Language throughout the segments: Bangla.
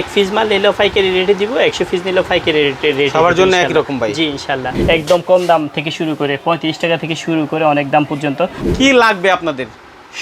এক পিস মাল নিলেও পাইকারি রেটে দিব একশো পিস নিলেও পাইকারি রেটে রেট সবার জন্য একরকম ভাই? জি ইনশাল্লাহ। একদম কম দাম থেকে শুরু করে পঁয়ত্রিশ টাকা থেকে শুরু করে অনেক দাম পর্যন্ত। কি লাগবে আপনাদের?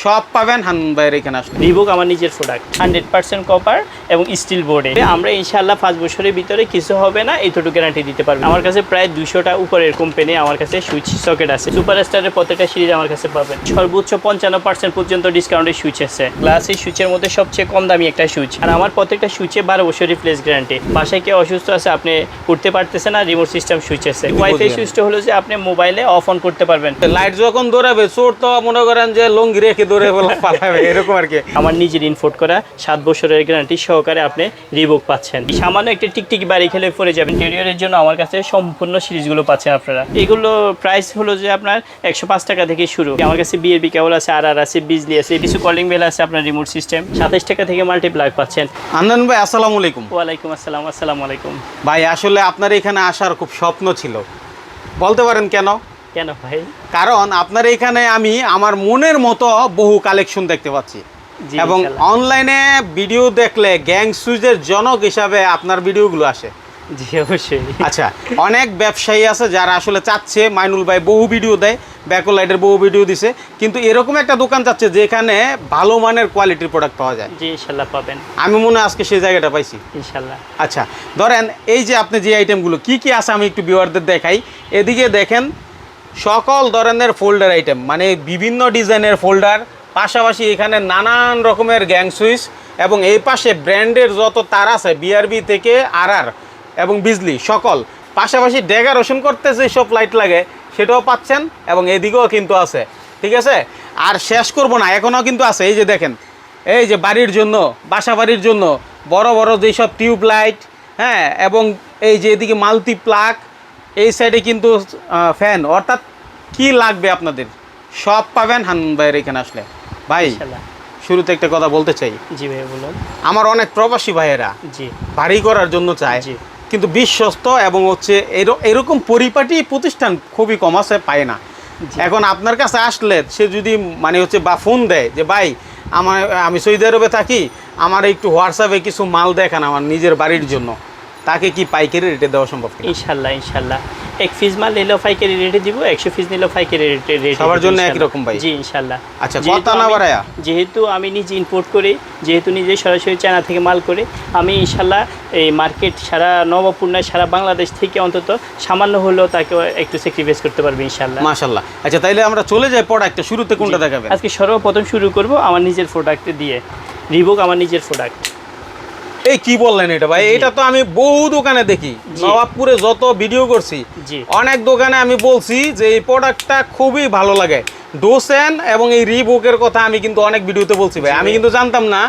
সব পাবেন হান্নান ভাইয়ের এখানে আসলে। রিবুক আমার নিজের প্রোডাক্ট হান্ড্রেড পার্সেন্ট কপার এবং স্টিল বোর্ডে আমরা ইনশাল্লাহ পাঁচ বছরের ভিতরে কিছু হবে না এইটুকু গ্যারান্টি দিতে পারব। আমার কাছে প্রায় দুশোটা উপরের কোম্পানি আমার কাছে সুইচ সকেট আছে। সুপার স্টারের প্রত্যেকটা সিরিজ আমার কাছে পাবেন। সর্বোচ্চ পঞ্চান্ন পার্সেন্ট পর্যন্ত ডিসকাউন্টের সুইচ আছে। গ্লাস এই সুইচের মধ্যে সবচেয়ে কম দামি একটা সুইচ আর আমার প্রত্যেকটা সুইচে বারো বছর রিপ্লেস গ্যারান্টি বাসায় কেউ অসুস্থ আছে আপনি উঠতে পারতেছে না রিমোট সিস্টেম সুইচ আছে। ওয়াইফাই সুইচটা হলো যে আপনি মোবাইলে অফ অন করতে পারবেন। লাইট যখন দৌড়াবে চোর তো মনে করেন যে লঙ্গি রেখে দৌড়ে বলে পালাবে এরকম আর কি। আমার নিজের ইনফোর্ট করা সাত বছরের গ্যারান্টি সহকারে আপনি রিবুক পাচ্ছেন। সামান্য একটা টিকটিকি বাড়ি খেলে পরে যাবেন। ইন্টেরিয়রের জন্য আমার কাছে সম্পূর্ণ সিরিজগুলো পাচ্ছেন আপনারা। এগুলো প্রাইস হলো যে আপনার একশো পাঁচ টাকা থেকে শুরু। আমার কাছে বিএরবি কেবল আছে আর আর আছে বিজলি আছে কিছু কলিং বেল আছে আপনার রিমোট সিস্টেম সাতাশ টাকা থেকে মাল্টি প্লাগ পাচ্ছেন। হান্নান ভাই আসসালামু আলাইকুম। ওয়ালাইকুম আসসালাম আসসালামু আলাইকুম। ভাই আসলে আপনার এখানে আসার খুব স্বপ্ন ছিল। বলতে পারেন কেন? কেন ভাই? কারণ আপনার এখানে আমি আমার মনের মতো বহু কালেকশন দেখতে পাচ্ছি। এবং অনলাইনে ভিডিও দেখলে গ্যাং সুইজের জনক হিসাবে আপনার ভিডিওগুলো আসে। জি অবশ্যই। আচ্ছা অনেক ব্যবসায়ী আছে যারা আসলে চাচ্ছে মাইনুল ভাই বহু ভিডিও দেয় ব্যাকলাইটের বহু ভিডিও দিছে কিন্তু এরকম একটা দোকান চাচ্ছে যেখানে ভালো মানের কোয়ালিটির প্রোডাক্ট পাওয়া যায়। জি ইনশাল্লাহ পাবেন। আমি মনে হয় আজকে সেই জায়গাটা পাইছি। ইনশাল্লাহ। আচ্ছা ধরেন এই যে আপনি যে আইটেমগুলো কি কি আছে আমি একটু ভিউয়ারদের দেখাই। এদিকে দেখেন সকল ধরনের ফোল্ডার আইটেম মানে বিভিন্ন ডিজাইনের ফোল্ডার পাশাপাশি এখানে নানান রকমের গ্যাং সুইচ এবং এই পাশে ব্র্যান্ডের যত তার আছে বিআরবি থেকে আর আর এবং বিজলি সকল। পাশাপাশি ডেকারেশন করতে যে সব লাইট লাগে, সেটাও পাচ্ছেন এবং এদিকেও কিন্তু আছে, ঠিক আছে? আর শেষ করব না, এখনও কিন্তু আছে, এই যে দেখেন, এই যে বাড়ির জন্য, বাসা বাড়ির জন্য বড় বড় যেসব টিউব লাইট হ্যাঁ এবং এই যে এদিকে মাল্টি প্লাগ এই সাইডে কিন্তু ফ্যান অর্থাৎ কি লাগবে আপনাদের? সব পাবেন হান্নান ভাইয়ের এখানে আসলে। ভাই শুরুতে একটা কথা বলতে চাই। জি ভাই বলুন। আমার অনেক প্রবাসী ভাইয়েরা জি। বাড়ি করার জন্য চায়। জি। কিন্তু বিশ্বস্ত এবং হচ্ছে এর- এরকম পরিপাটি প্রতিষ্ঠান খুবই কম আছে পায় না। এখন আপনার কাছে আসলে সে যদি মানে হচ্ছে বা ফোন দেয় যে ভাই আমার আমি সৌদি আরবে থাকি আমার একটু হোয়াটসঅ্যাপে কিছু মাল দেখান আমার নিজের বাড়ির জন্য। তাকে কি পাইকারি রেটে দেওয়া সম্ভব? ইনশাল্লাহ ইনশাল্লাহ। এক পিস মাল নিলেও পাইকারি রেটে দিব একশো পিস নিলেও পাইকারি রেটে রেট সবার জন্য একই রকম ভাই? জি ইনশাল্লাহ। আচ্ছা, কথা না বাড়ায়া? যেহেতু আমি নিজে ইম্পোর্ট করি যেহেতু নিজে সরাসরি চায়না থেকে মাল করি আমি ইনশাল্লাহ এই মার্কেট সারা নবপূর্ণায় সারা বাংলাদেশ থেকে অন্তত সামান্য হলেও তাকে একটু স্যাক্রিফাইস করতে পারবে ইনশাল্লাহ। মাশাল্লাহ। আচ্ছা তাইলে আমরা চলে যাই প্রোডাক্টটা শুরুতে কোনটা দেখাবেন? আজকে সর্বপ্রথম শুরু করব আমার নিজের প্রোডাক্ট দিয়ে। রিবুক আমার নিজের প্রোডাক্ট এই কি বললেন এটা ভাই? এটা তো আমি বহু দোকানে দেখি। নবাবপুরে যত ভিডিও করছি অনেক দোকানে আমি বলছি যে এই প্রোডাক্টটা খুবই ভালো লাগে। ডোসেন এবং এই রিবুকের কথা আমি কিন্তু অনেক ভিডিওতে বলছি ভাই। আমি কিন্তু জানতাম না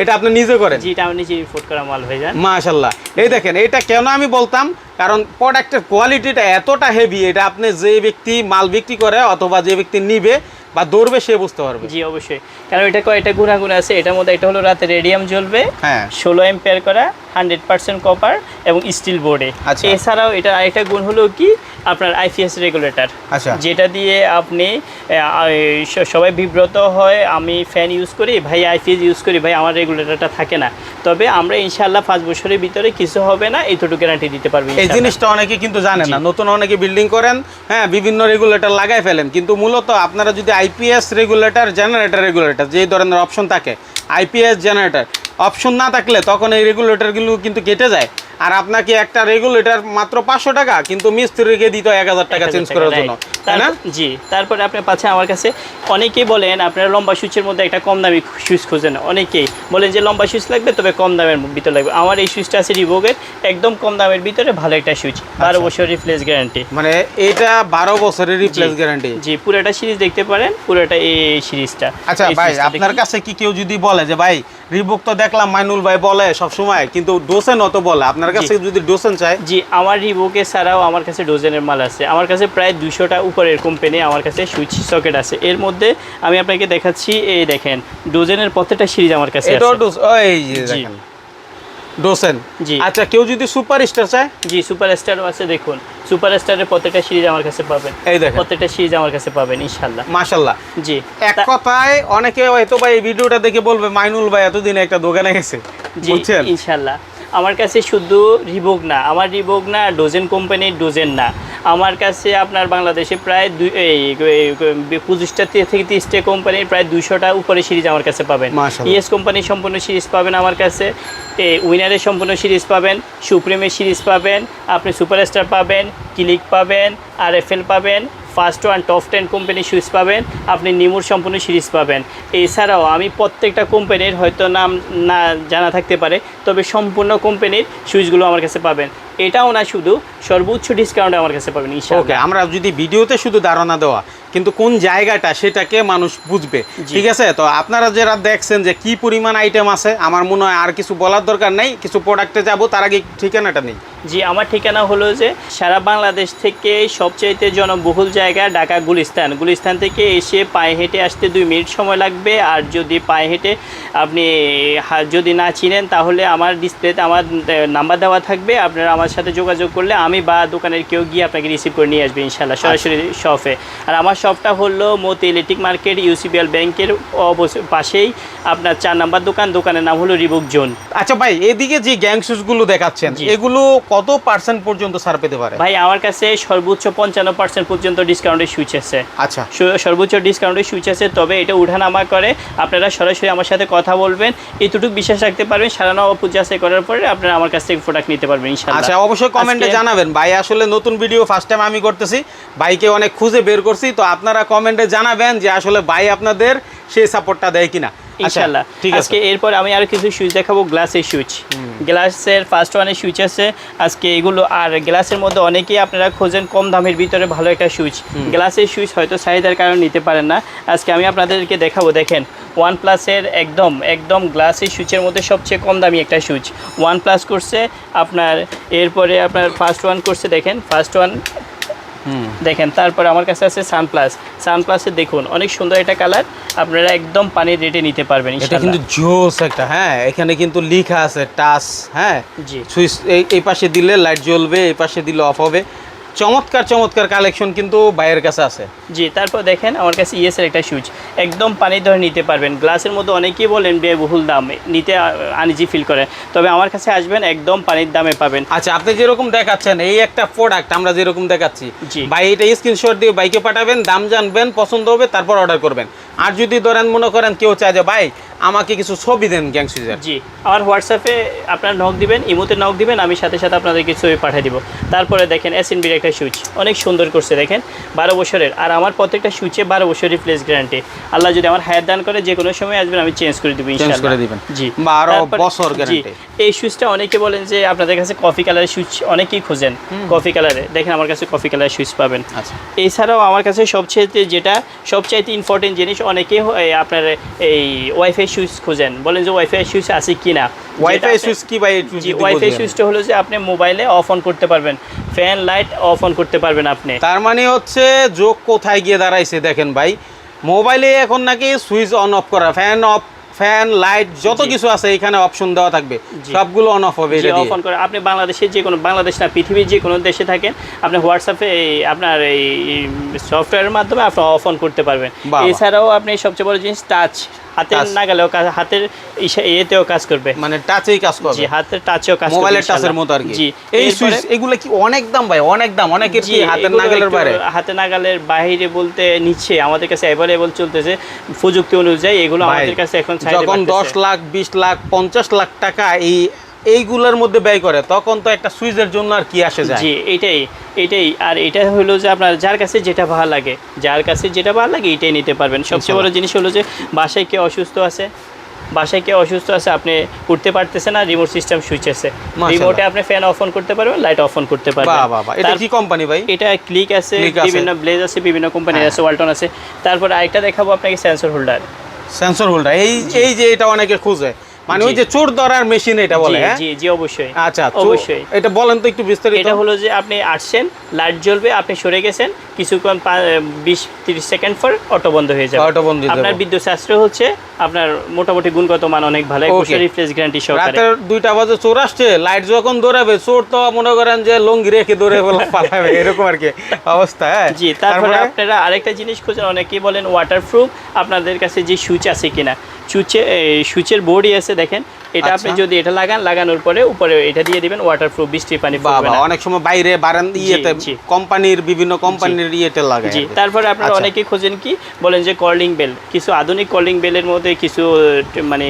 এটা আপনি নিজে করেন। জি এটা আমি নিজে করা মাল ভাই যান মাশাল্লাহ এই দেখেন এটা কেন আমি বলতাম? কারণ প্রোডাক্টের কোয়ালিটিটা এতটা হেভি এটা আপনি যে ব্যক্তি মাল বিক্রি করে অথবা যে ব্যক্তি নিবে বা দৌড়বে সে বুঝতে পারবে। জি অবশ্যই। কারণ এটা কয়টা গুণাগুণ আছে? এটার মধ্যে এটা হলো রাতে রেডিয়াম জ্বলবে হ্যাঁ। ষোলো এম্পেয়ার করা হান্ড্রেড পার্সেন্ট কপার এবং স্টিল বোর্ডে আচ্ছা। এছাড়াও এটা আরেকটা গুণ হলো কি? আপনার আইপিএস রেগুলেটর আচ্ছা। যেটা দিয়ে আপনি সবাই বিব্রত হয় আমি ফ্যান ইউজ করি ভাই আইপিএস ইউজ করি ভাই আমার রেগুলেটরটা থাকে না। তবে আমরা ইনশাল্লাহ পাঁচ বছরের ভিতরে কিছু হবে না এইটুকু গ্যারান্টি দিতে পারব এই জিনিসটা অনেকে কিন্তু জানে না। নতুন অনেকে বিল্ডিং করেন হ্যাঁ বিভিন্ন রেগুলেটর লাগাই ফেলেন। কিন্তু মূলত আপনারা যদি আইপিএস রেগুলেটর জেনারেটর রেগুলেটর যেই ধরনের অপশন থাকে, আইপিএস জেনারেটর অপশন না থাকলে তখন এই রেগুলেটরগুলো কিন্তু কেটে যায়। আর আপনাকে একটা রেগুলেটর মাত্র পাঁচশো টাকা কিন্তু মিস্ত্রিকে দিতে এক হাজার টাকা চেঞ্জ করার জন্য তাই না? তারপর- জি তারপরে আপনি পাচ্ছেন আমার কাছে অনেকেই বলেন আপনারা লম্বা সুইচের মধ্যে একটা কম দামি সুইচ খোঁজেন অনেকেই বলেন যে লম্বা সুইচ লাগবে তবে কম দামের ভিতরে লাগবে। আমার এই সুইচটা আছে রিভোগের একদম কম দামের ভিতরে ভালো একটা সুইচ বারো আচ্ছা। বছর রিপ্লেস গ্যারান্টি মানে এটা বারো বছরের রিপ্লেস গ্যারান্টি জি পুরোটা সিরিজ দেখতে পারেন পুরোটা এই সিরিজটা আচ্ছা ভাই আপনার কাছে কি কেউ যদি বলে যে ভাই রিবুক তো দেখলাম মাইনুল ভাই বলে সব সময় কিন্তু ডোসেন অত বলে আপনার কাছে যদি ডোসেন চায়? জি আমার রিভোকে ছাড়াও আমার কাছে ডোজেনের মাল আছে। আমার কাছে প্রায় দুশোটা উপরের কোম্পানি আমার কাছে সুইচ সকেট আছে। এর মধ্যে আমি আপনাকে দেখাচ্ছি এই দেখেন ডোজেনের প্রত্যেকটা সিরিজ আমার কাছে এটাও ডোস এই দেখেন ডোসেন জি। আচ্ছা কেউ যদি সুপার স্টার চায়? জি সুপার স্টারও আছে দেখুন। সুপার স্টারের প্রত্যেকটা সিরিজ আমার কাছে পাবেন। এই দেখেন। প্রত্যেকটা সিরিজ আমার কাছে পাবেন ইনশাল্লাহ মাশাল্লাহ জি। এক কথায় অনেকে হয়তো ভাই এই ভিডিওটা দেখে বলবে মাইনুল ভাই এতদিন একটা দোকানে গেছে। বুঝছেন? আমার কাছে শুধু রিবোক না আমার রিবোক না ডোজেন কোম্পানির ডোজেন না। আমার কাছে আপনার বাংলাদেশে প্রায় দুই পঁচিশটা থেকে তিরিশটা কোম্পানির প্রায় দুইশোটা উপরে সিরিজ আমার কাছে পাবেন। ইএস কোম্পানির সম্পূর্ণ সিরিজ পাবেন আমার কাছে। এই উইনারের সম্পূর্ণ সিরিজ পাবেন সুপ্রিমের সিরিজ পাবেন আপনি সুপারস্টার পাবেন ক্লিক পাবেন আর এফ এল পাবেন ফার্স্ট ওয়ান টপ টেন কোম্পানির সুইচ পাবেন, আপনি নিমুর সম্পূর্ণ সিরিজ পাবেন। এছাড়াও আমি প্রত্যেকটা কোম্পানির হয়তো নাম না জানা থাকতে পারে, তবে সম্পূর্ণ কোম্পানির সুইচগুলো আমার কাছে পাবেন। এটাও না শুধু, সর্বোচ্চ ডিসকাউন্টে আমার কাছে পাবেন ওকে আমরা যদি ভিডিওতে শুধু ধারণা দেওয়া কিন্তু কোন জায়গাটা সেটাকে মানুষ বুঝবে। ঠিক আছে? তো আপনারা যারা দেখছেন যে কি পরিমাণ আইটেম আছে আমার মনে হয় আর কিছু বলার দরকার নেই কিছু প্রোডাক্টে যাব তার আগে ঠিকানাটা নেই। জি আমার ঠিকানা হলো যে সারা বাংলাদেশ থেকে সবচাইতে জনবহুল জায়গা ঢাকা গুলিস্তান। গুলিস্তান থেকে এসে পায়ে হেঁটে আসতে দুই মিনিট সময় লাগবে। আর যদি পায়ে হেঁটে আপনি যদি না চিনেন তাহলে আমার ডিসপ্লেতে আমার নাম্বার দেওয়া থাকবে। আপনারা আমার সাথে যোগাযোগ করলে আমি বা দোকানের কেউ গিয়ে আপনাকে রিসিভ করে নিয়ে আসবে ইনশাল্লাহ সরাসরি শপে আর আমার শপটা হলো মতি ইলেকট্রিক মার্কেট ইউসিবিএল ব্যাংকের পাশেই আপনার চার নাম্বার দোকান দোকানের নাম হলো রিবুক জোন। আচ্ছা ভাই এদিকে যে গ্যাংগুলো দেখাচ্ছেন এগুলো কত পার্সেন্ট পর্যন্ত ছাড় পেতে পারে? ভাই আমার কাছে সর্বোচ্চ পঞ্চান্ন পার্সেন্ট পর্যন্ত ডিসকাউন্টের সুইচ আছে। আচ্ছা। সর্বোচ্চ ডিসকাউন্টের সুইচ আছে তবে এটা উঠানামা করে আপনারা সরাসরি আমার সাথে কথা বলবেন। এতটুকু বিশ্বাস রাখতে পারবেন সারা সারানো পূজা করার পরে আপনারা আমার কাছ থেকে প্রোডাক্ট নিতে পারবেন আচ্ছা অবশ্যই কমেন্টে জানাবেন। ভাই আসলে নতুন ভিডিও ফার্স্ট টাইম আমি করতেছি। ভাইকে অনেক খুঁজে বের করছি তো আপনারা কমেন্টে জানাবেন যে আসলে ভাই আপনাদের সেই সাপোর্টটা দেয় কিনা। আচ্ছা, ইনশাআল্লাহ। ঠিক আছে। আজকে এরপর আমি আরও কিছু সুইচ দেখাবো গ্লাসের সুইচ গ্লাসের ফার্স্ট ওয়ানের সুইচ আছে। আজকে এগুলো আর গ্লাসের মধ্যে অনেকেই আপনারা খোঁজেন কম দামের ভিতরে ভালো একটা সুইচ গ্লাসের সুইচ হয়তো চাহিদার কারণে নিতে পারেন না। আজকে আমি আপনাদেরকে দেখাবো দেখেন ওয়ান প্লাসের একদম একদম গ্লাসের সুইচের মধ্যে সবচেয়ে কম দামি একটা সুইচ ওয়ান প্লাস করছে আপনার এরপরে আপনার ফার্স্ট ওয়ান করছে দেখেন ফার্স্ট ওয়ান দেখেন তারপরে আমার কাছে আছে সানপ্লাস সানপ্লাসে দেখুন অনেক সুন্দর এটা কালার। আপনারা একদম পানির রেটে নিতে পারবেন এটা কিন্তু জোস একটা হ্যাঁ এখানে কিন্তু লেখা আছে টাচ হ্যাঁ। জি। সুইচ এই এই পাশে দিলে লাইট জ্বলবে এই পাশে দিলে অফ হবে। চমৎকার চমৎকার কালেকশন কিন্তু বাইরের কাছে আছে। জি তারপর দেখেন আমার কাছে ইএসের একটা সুইচ একদম পানির ধরে নিতে পারবেন। গ্লাসের মধ্যে অনেকেই বলেন ব্যয়বহুল দাম। নিতে আনিজি ফিল করে। তবে আমার কাছে আসবেন একদম পানির দামে পাবেন। আচ্ছা আপনি যেরকম দেখাচ্ছেন এই একটা প্রোডাক্ট আমরা যেরকম দেখাচ্ছি জি। ভাই এটা স্ক্রিনশট দিয়ে বাইকে পাঠাবেন দাম জানবেন পছন্দ হবে তারপর অর্ডার করবেন। আর যদি ধরেন মনে করেন কেউ চায় যে ভাই আমাকে কিছু ছবি দেন গ্যাং সুইচের জি আমার হোয়াটসঅ্যাপে আপনার নক দিবেন ইমোতে নক দিবেন আমি সাথে সাথে আপনাদেরকে ছবি পাঠিয়ে দিব। তারপরে দেখেন এস একটা সুইচ অনেক সুন্দর করছে দেখেন বারো বছরের। আর আমার প্রত্যেকটা সুইচে বারো বছর রিপ্লেস গ্যারান্টি। আল্লাহ যদি আমার হায়াত দান করে যে কোনো সময় আসবেন আমি চেঞ্জ করে দিব ইনশাআল্লাহ। করে দিবেন। জি। বারো বছর জি, এই সুইচটা অনেকে বলেন যে আপনাদের কাছে কফি কালারের সুইচ অনেকেই খোঁজেন। কফি কালারে দেখেন আমার কাছে কফি কালারের সুইচ পাবেন। আচ্ছা। এছাড়াও আমার কাছে সবচেয়ে যেটা সবচাইতে ইম্পর্টেন্ট জিনিস অনেকে আপনার এই ওয়াইফাই সুইচ খোঁজেন। বলেন যে ওয়াইফাই সুইচ আছে কি না ওয়াইফাই সুইচ কি ভাই ওয়াইফাই। সুইচটা হলো যে আপনি মোবাইলে অফ অন করতে পারবেন। ফ্যান লাইট অফ অন করতে পারবেন আপনি। তার মানে হচ্ছে যোগ কোথায় গিয়ে দাঁড়াইছে দেখেন ভাই। মোবাইলে এখন নাকি সুইচ অন অফ করা ফ্যান অফ ফ্যান লাইট যত কিছু আছে এখানে অপশন দেওয়া থাকবে। সবগুলো অন অফ হবে এটা অফ দিয়ে। অন করে। আপনি বাংলাদেশে যে কোনো বাংলাদেশ না পৃথিবীর যে কোনো দেশে থাকেন আপনি হোয়াটসঅ্যাপে এই আপনার এই সফটওয়্যারের মাধ্যমে আপনি অফ অন করতে পারবেন। এছাড়াও আপনি সবচেয়ে বড় জিনিস টাচ হাতের। নাগালেও কাজ- হাতের ইয়েতেও কাজ করবে। মানে টাচেই কাজ করবে। জি হাতের টাচেও কাজ করবে মোবাইলের টাচের মতো আর কি। জি এই সুইচ এগুলো কি অনেক দাম ভাই অনেক দাম অনেক কি হাতের নাগালের বাইরে? হাতের নাগালের বাইরে বলতে নিচে আমাদের কাছে অ্যাভেলেবল চলতেছে। প্রযুক্তি অনুযায়ী এগুলো আমাদের কাছে এখন যখন বাড়তেছে। দশ লাখ বিশ লাখ পঞ্চাশ লাখ টাকা এই এইগুলোর মধ্যে ব্যয় করে তখন তো একটা সুইচের জন্য আর কি আসে যায়। জি এটাই এটাই। আর এটা হলো যে আপনার যার কাছে যেটা ভালো লাগে যার কাছে যেটা ভালো লাগে এটাই নিতে পারবেন। সবচেয়ে বড় জিনিস হলো যে বাসায় কে অসুস্থ আছে বাসায় কে অসুস্থ আছে আপনি উঠতে পারতেছে না রিমোট সিস্টেম সুইচ আছে। রিমোটে আপনি ফ্যান অফ অন করতে পারবেন লাইট অফ অন করতে পারবেন। এটা কি কোম্পানি ভাই? এটা ক্লিক আছে বিভিন্ন ব্লেজ আছে বিভিন্ন কোম্পানির হ্যাঁ। আছে ওয়ালটন আছে। তারপর আরেকটা দেখাবো আপনাকে সেন্সর হোল্ডার সেন্সর হোল্ডার এই এই যে এটা অনেকে খুঁজে। মানে ওই যে চোর ধরার মেশিন এটা বলে জি হ্যাঁ? জি জি অবশ্যই। আচ্ছা অবশ্যই। এটা বলেন তো একটু বিস্তারিত। এটা হলো যে আপনি আসছেন লাইট জ্বলবে আপনি সরে গেছেন কিছুক্ষণ বিশ তিরিশ সেকেন্ড পর অটো বন্ধ হয়ে যাবে। Auto বন্ধ আপনার বিদ্যুৎ সাশ্রয় হচ্ছে আপনার মোটামুটি গুণগত মান অনেক ভালো Okay. গ্যারান্টি সহকারে। রাতের দুইটা বাজে চোর আসছে লাইট যখন দৌড়াবে চোর তো মনে করেন যে লঙ্গি রেখে দৌড়ে পালাবে এরকম আর কি অবস্থা হ্যাঁ? জি তারপরে আপনারা আরেকটা জিনিস খুঁজেন অনেকেই বলেন ওয়াটারপ্রুফ আপনাদের কাছে যে সুইচ আছে কিনা। সুইচে সুচের বোর্ডই আছে দেখেন। এটা আপনি আচ্ছা। যদি এটা লাগান লাগানোর পরে উপরে এটা দিয়ে দিবেন ওয়াটারপ্রুফ বৃষ্টি পানি পড়বে বাবা না। অনেক সময় বাইরে ইয়েতে কোম্পানির বিভিন্ন কোম্পানির ইয়েতে লাগায় জি তারপরে আপনারা আচ্ছা। অনেকেই খোঁজেন কি বলেন যে কলিং বেল কিছু আধুনিক কলিং বেলের মধ্যে কিছু মানে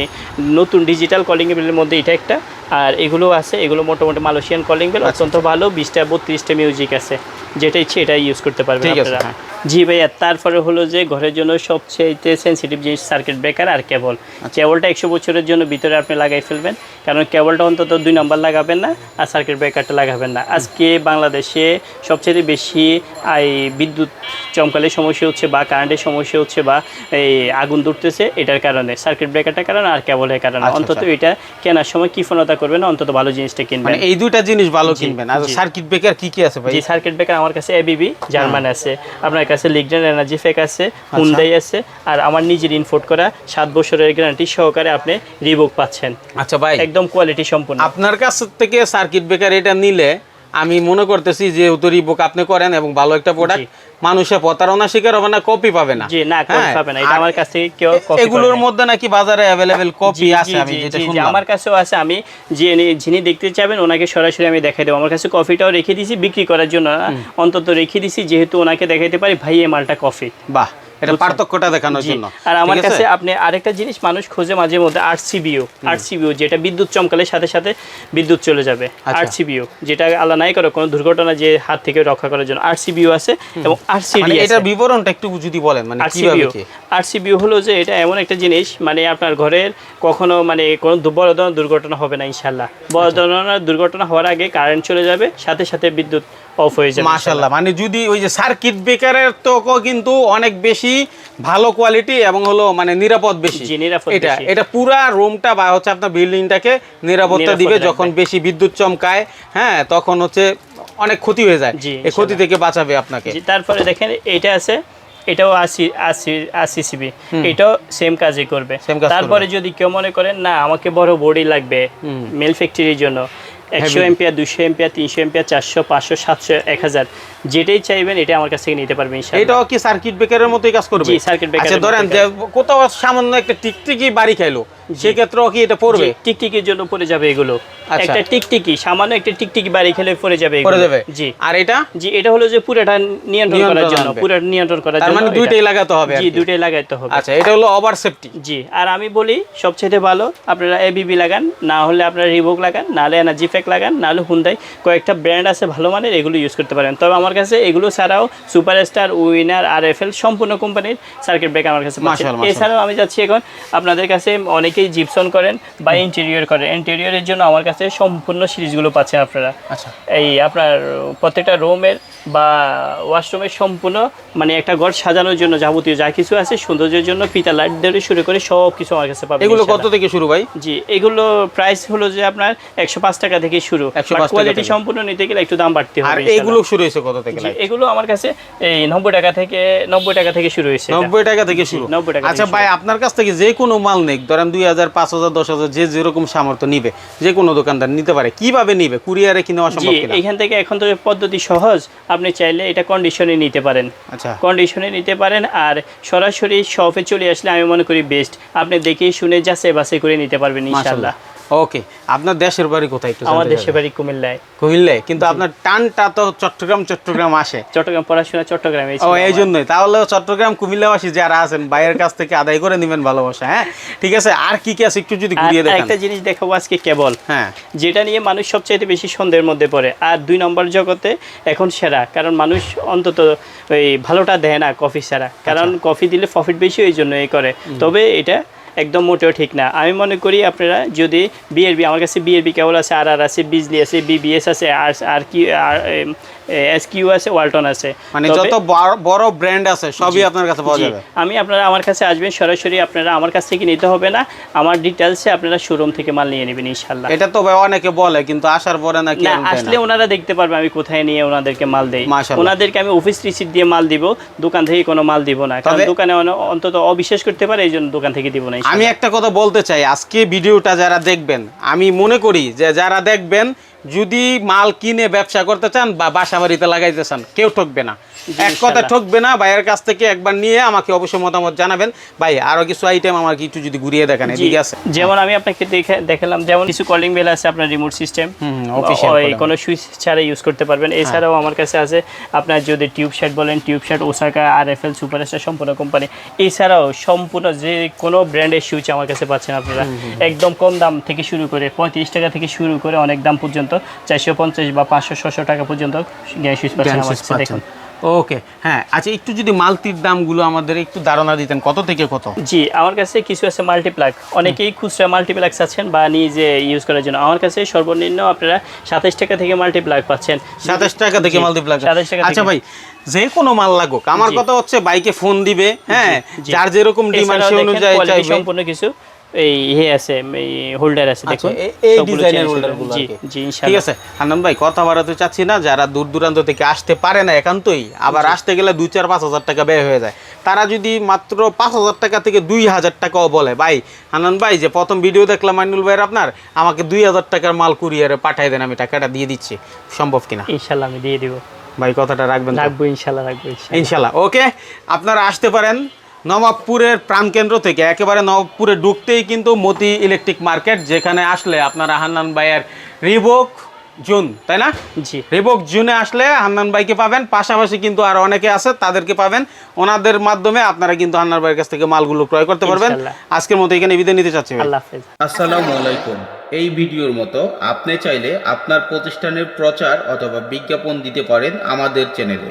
নতুন ডিজিটাল কলিং বেলের মধ্যে এটা একটা। আর এগুলো আছে এগুলো মোটামুটি মালয়েশিয়ান কলিং বেল আচ্ছা, অত্যন্ত ভালো। বিশটা বত্রিশটা মিউজিক আছে। যেটা ইচ্ছে এটা ইউজ করতে পারবেন আপনারা। হ্যাঁ। জি ভাইয়া তারপরে হলো যে ঘরের জন্য সবচেয়ে সেন্সিটিভ জিনিস সার্কিট ব্রেকার আর কেবল আচ্ছা। কেবলটা একশো বছরের জন্য ভিতরে আপনি লাগাই ফেলবেন। কারণ কেবলটা অন্তত দুই নম্বর লাগাবেন না আর সার্কিট ব্রেকারটা লাগাবেন না। আজকে বাংলাদেশে সবচেয়ে বেশি এই বিদ্যুৎ চমকালের সমস্যা হচ্ছে বা কারেন্টের সমস্যা হচ্ছে বা এই আগুন ধরতেছে এটার কারণে সার্কিট ব্রেকারটার কারণে আর কেবলের কারণে। আচ্ছা, অন্তত আচ্ছা। এটা কেনার সময় কি ফোনতা করবেন অন্তত ভালো জিনিসটা কিনবেন। মানে এই দুইটা জিনিস ভালো কিনবেন। আর সার্কিট ব্রেকার কি কি আছে ভাই? জি সার্কিট ব্রেকার আমার কাছে এবিবি জার্মান আছে। আপনার কাছে লিগডেন এনার্জি ফেক আছে হুন্দাই আছে আর আমার নিজের ইনফোর্ট করা সাত বছরের গ্যারান্টি সহকারে আপনি রিবুক পাচ্ছেন। আচ্ছা ভাই একদম কোয়ালিটি সম্পূর্ণ। আপনার কাছ থেকে সার্কিট ব্রেকার এটা নিলে আমি মনে করতেছি যে রিবুক আপনি করেন এবং ভালো একটা প্রোডাক্ট। মানুষে প্রতারণা শিকার হবে না কপি পাবে না। জি না হ্যাঁ, পাবে না। এটা আমার কাছ কেউ করে এগুলোর মধ্যে নাকি বাজারে অ্যাভেলেবেল কপি আছে আমি যেটা শুনলাম। আমার কাছেও আছে। আমি যিনি যিনি দেখতে চাবেন ওনাকে সরাসরি আমি দেখাই দেবো। আমার কাছে কফিটাও রেখে দিয়েছি বিক্রি করার জন্য অন্তত রেখে দিয়েছি যেহেতু ওনাকে দেখাইতে পারি ভাই এই মালটা কফি বাহ এটা পার্থক্যটা দেখানোর জন্য। আর আমার? কাছে আপনি আরেকটা জিনিস মানুষ খোঁজে মাঝে মধ্যে আট সিবিও আট সিবিও যেটা বিদ্যুৎ চমকালে সাথে সাথে বিদ্যুৎ চলে যাবে। আচ্ছা। আট সিবিও যেটা আল্লাহ নাই করে কোনো দুর্ঘটনা যে হাত থেকে রক্ষা করার জন্য আট সিবিও আছে এবং মানে এটার বিবরণটা একটু যদি বলেন মানে কীভাবে আরসিবিও। আরসিবিও হলো যে এটা এমন একটা জিনিস মানে আপনার ঘরের কখনো মানে কোনো বড় ধরনের দুর্ঘটনা হবে না ইনশাল্লাহ বড় আচ্ছা। ধরনের দুর্ঘটনা হওয়ার আগে কারেন্ট চলে যাবে সাথে সাথে বিদ্যুৎ অফ হয়ে যাবে মানে যদি ওই যে সার্কিট ব্রেকারের তো কিন্তু অনেক বেশি ভালো কোয়ালিটি এবং হলো মানে নিরাপদ বেশি। এটা এটা পুরা রুমটা বা হচ্ছে আপনার বিল্ডিংটাকে নিরাপত্তা দিবে যখন বেশি বিদ্যুৎ চমকায় হ্যাঁ তখন হচ্ছে অনেক ক্ষতি হয়ে যায়। এই ক্ষতি থেকে বাঁচাবে আপনাকে। তারপরে দেখেন এটা আছে এটাও আশি আশি আশি সিবি এটাও সেম কাজই করবে। তারপরে যদি কেউ মনে করেন না আমাকে বড় বডি লাগবে। মেল ফ্যাক্টরির জন্য। একশো এম্পিয়ার দুশো এমপিয়ার তিনশো এমপিয়ার চারশো পাঁচশো সাতশো এক হাজার যেটাই চাইবেন এটা আমার কাছ থেকে নিতে পারবেন। এটাও কি সার্কিট ব্রেকারের মতোই কাজ করবে? সার্কিট ব্রেকার আচ্ছা ধরেন যে কোথাও সামান্য একটা টিকটিকি বাড়ি খাইলো। সেক্ষেত্রেও কি এটা পড়বে? টিকটিকির জন্য পড়ে যাবে এগুলো। আচ্ছা। একটা টিকটিকি সামান্য একটা টিকটিকি বাড়ি খেলে পড়ে যাবে পড়ে যাবে? জি। আর এটা? জি এটা হলো যে পুরোটা নিয়ন্ত্রণ করার জন্য। নিয়ন্ত্রণ করার জন্য মানে দুইটাই লাগাতে হবে জি দুইটাই লাগাইতে হবে। আচ্ছা এটা হলো ওভার সেফটি জি আর আমি বলি সবচেয়ে ভালো আপনারা এবিবি লাগান না হলে আপনারা রিভোক লাগান না হলে এনার্জি ফ্যাক লাগান না হলে হুন্দাই কয়েকটা ব্র্যান্ড আছে ভালো মানের এগুলো ইউজ করতে পারেন। তবে আমার কাছে এগুলো ছাড়াও superstar winner R F L সম্পূর্ণ কোম্পানির সার্কিট ব্রেক আমার কাছে। এছাড়াও আমি যাচ্ছি এখন আপনাদের কাছে অনেকেই জিপসন করেন বা ইন্টেরিয়র করেন ইন্টেরিয়রের জন্য আমার কাছে সম্পূর্ণ সিরিজগুলো পাচ্ছেন আপনারা। আচ্ছা। এই আপনার প্রত্যেকটা রুমের বা ওয়াশরুমের সম্পূর্ণ মানে একটা ঘর সাজানোর জন্য যাবতীয় যা কিছু আছে সৌন্দর্যের জন্য পিতা লাইট দিয়ে শুরু করে সব কিছু আমার কাছে পাবেন এগুলো কত থেকে শুরু ভাই? জি এগুলো প্রাইস হলো যে আপনার একশো পাঁচ টাকা থেকে শুরু। কোয়ালিটি সম্পূর্ণ নিতে গেলে একটু দাম বাড়তে হবে এগুলো শুরু হয়েছে কত থেকে এগুলো আমার কাছে এই নব্বই টাকা থেকে নব্বই টাকা থেকে শুরু হয়েছে নব্বই টাকা থেকে শুরু। 90 টাকা আচ্ছা ভাই আপনার কাছ থেকে যে কোনো মাল নেই ধরেন দুই হাজার পাঁচ হাজার দশ হাজার যে যেরকম সামর্থ্য নিবে যে কোনো দোকানদার নিতে পারে। কীভাবে নিবে? কুরিয়ারে কি নেওয়া জি সম্ভব এখান থেকে এখন তো পদ্ধতি সহজ। আপনি চাইলে এটা কন্ডিশনে নিতে পারেন। আচ্ছা। কন্ডিশনে নিতে পারেন আর সরাসরি শপে চলে আসলে আমি মনে করি বেস্ট আপনি দেখে শুনে যাচাই বাছাই করে নিতে পারবেন ইনশাল্লাহ ওকে আপনার দেশের বাড়ি কোথায় একটু আমার জানতে দেশে চাই। বাড়ি কুমিল্লায়। কুমিল্লায়? কিন্তু আপনার টানটা তো চট্টগ্রাম চট্টগ্রাম আসে। চট্টগ্রাম পড়াশোনা চট্টগ্রামে ও এই জন্যই তাহলে চট্টগ্রাম কুমিল্লাবাসী যারা আছেন বাইরের কাছ থেকে আদায় করে নেবেন ভালোবাসা হ্যাঁ? ঠিক আছে আর কি কি আছে একটু যদি ঘুরিয়ে দেখান। একটা জিনিস দেখাবো আজকে কেবল। হ্যাঁ। যেটা নিয়ে মানুষ সবচাইতে বেশি সন্দেহের মধ্যে পড়ে আর দুই নম্বর জগতে এখন সেরা কারণ মানুষ অন্তত ওই ভালোটা দেয় না কফি ছাড়া। কারণ আচ্ছা। কফি দিলে প্রফিট বেশি ওই জন্য এই করে। তবে এটা একদম মোটেও ঠিক না। আমি মনে করি আপনারা যদি বিএরবি আমার কাছে বিএরবি কেবল আছে আর আর আছে বিজলি আছে বিবিএস আছে আর আর কি আর এস কিউ আছে ওয়ালটন আছে। মানে যত বড়- ব্র্যান্ড আছে সবই আপনার কাছে পাওয়া যাবে। আমি আপনারা আমার কাছে আসবেন সরাসরি আপনারা আমার কাছ থেকে নিতে হবে না। আমার ডিটেলসে আপনারা শোরুম থেকে মাল নিয়ে নেবেন ইনশাল্লাহ এটা তো ভাই অনেকে বলে কিন্তু আসার পরে নাকি না আসলে ওনারা দেখতে পারবে আমি কোথায় নিয়ে ওনাদেরকে মাল দেই। ওনাদেরকে আমি অফিস রিসিট দিয়ে মাল দিব দোকান থেকে কোনো মাল দিব না। কারণ দোকানে অন্তত অবিশ্বাস করতে পারে এই জন্য দোকান থেকে দিব না আমি একটা কথা বলতে চাই আজকে ভিডিওটা যারা দেখবেন আমি মনে করি যে যারা দেখবেন যদি মাল কিনে ব্যবসা করতে চান বা বাসা বাড়িতে লাগাইতে চান কেউ ঠকবে না। এক কথা ঠকবে না ভাইয়ের কাছ থেকে একবার নিয়ে আমাকে অবশ্যই মতামত জানাবেন। ভাই আরও কিছু আইটেম আমার একটু যদি ঘুরিয়ে দেখান এদিকে আছে যেমন আমি আপনাকে দেখে- দেখালাম যেমন কিছু কলিং বেল আছে আপনার রিমোট সিস্টেম কোনো সুইচ ছাড়া ইউজ করতে পারবেন। এছাড়াও আমার কাছে আছে আপনার যদি টিউব শার্ট বলেন tube shirt Osaka R F L superstar সম্পূর্ণ কোম্পানি এছাড়াও সম্পূর্ণ যে কোনো ব্র্যান্ডের সুইচ আমার কাছে পাচ্ছেন আপনারা। একদম কম দাম থেকে শুরু করে পঁয়ত্রিশ টাকা থেকে শুরু করে অনেক দাম পর্যন্ত চারশো পঞ্চাশ বা পাঁচশো ছশো টাকা পর্যন্ত গ্যাস সুইচ পাচ্ছেন আমার কাছে দেখুন। ওকে হ্যাঁ আচ্ছা একটু যদি মালতির দামগুলো আমাদের একটু ধারণা দিতেন কত থেকে কত? জি আমার কাছে কিছু আছে মাল্টিপ্লাক অনেকেই খুচরা মাল্টিপ্লাক্স আছেন বা নিজে ইউজ করার জন্য। আমার কাছে সর্বনিম্ন আপনারা সাতাশ টাকা থেকে মাল্টিপ্লাক পাচ্ছেন। সাতাশ টাকা থেকে মালতিপ্লাক 27 টাকা আচ্ছা ভাই যে কোনো মাল লাগুক। আমার কথা হচ্ছে বাইকে ফোন দিবে হ্যাঁ যার যেরকম ডিমান্ড সে অনুযায়ী চাইবে। সম্পূর্ণ কিছু। এই ইয়ে আছে এই হোল্ডার আছে আচ্ছা, দেখুন। এই ডিজাইনের জি জি ঠিক আছে হান্নান ভাই কথা বাড়াতে চাচ্ছি না যারা দূর দূরান্ত থেকে আসতে পারে না একান্তই আবার আসতে গেলে দুই চার পাঁচ হাজার টাকা ব্যয় হয়ে যায়। তারা যদি মাত্র পাঁচ হাজার টাকা থেকে দুই হাজার টাকাও বলে ভাই হান্নান ভাই যে প্রথম ভিডিও দেখলাম মাইনুল ভাইয়ের আপনার আমাকে দুই হাজার টাকার মাল কুরিয়ারে পাঠাই দেন আমি টাকাটা দিয়ে দিচ্ছি। সম্ভব কিনা? ইনশাল্লাহ আমি দিয়ে দিব। ভাই কথাটা রাখবেন রাখব ইনশাল্লাহ রাখব। ইনশাল্লাহ ওকে? আপনারা আসতে পারেন নবাবপুরের প্রাণকেন্দ্র থেকে একেবারে নবাবপুরে ঢুকতেই কিন্তু মতি ইলেকট্রিক মার্কেট যেখানে আসলে আপনারা হান্নান ভাইয়ের রিবক জুন তাই না? জি। রিবক জুনে আসলে হান্নান ভাইকে পাবেন পাশাপাশি কিন্তু আর অনেকে আছে তাদেরকে পাবেন। ওনাদের মাধ্যমে আপনারা কিন্তু হান্নান ভাইয়ের কাছ থেকে মালগুলো ক্রয় করতে পারবেন। আজকের মতো এখানে বিদায় নিতে চাচ্ছি। আল্লাহ হাফেজ। আসসালামু আলাইকুম। এই ভিডিওর মতো আপনি চাইলে আপনার প্রতিষ্ঠানের প্রচার অথবা বিজ্ঞাপন দিতে পারেন আমাদের চ্যানেলে।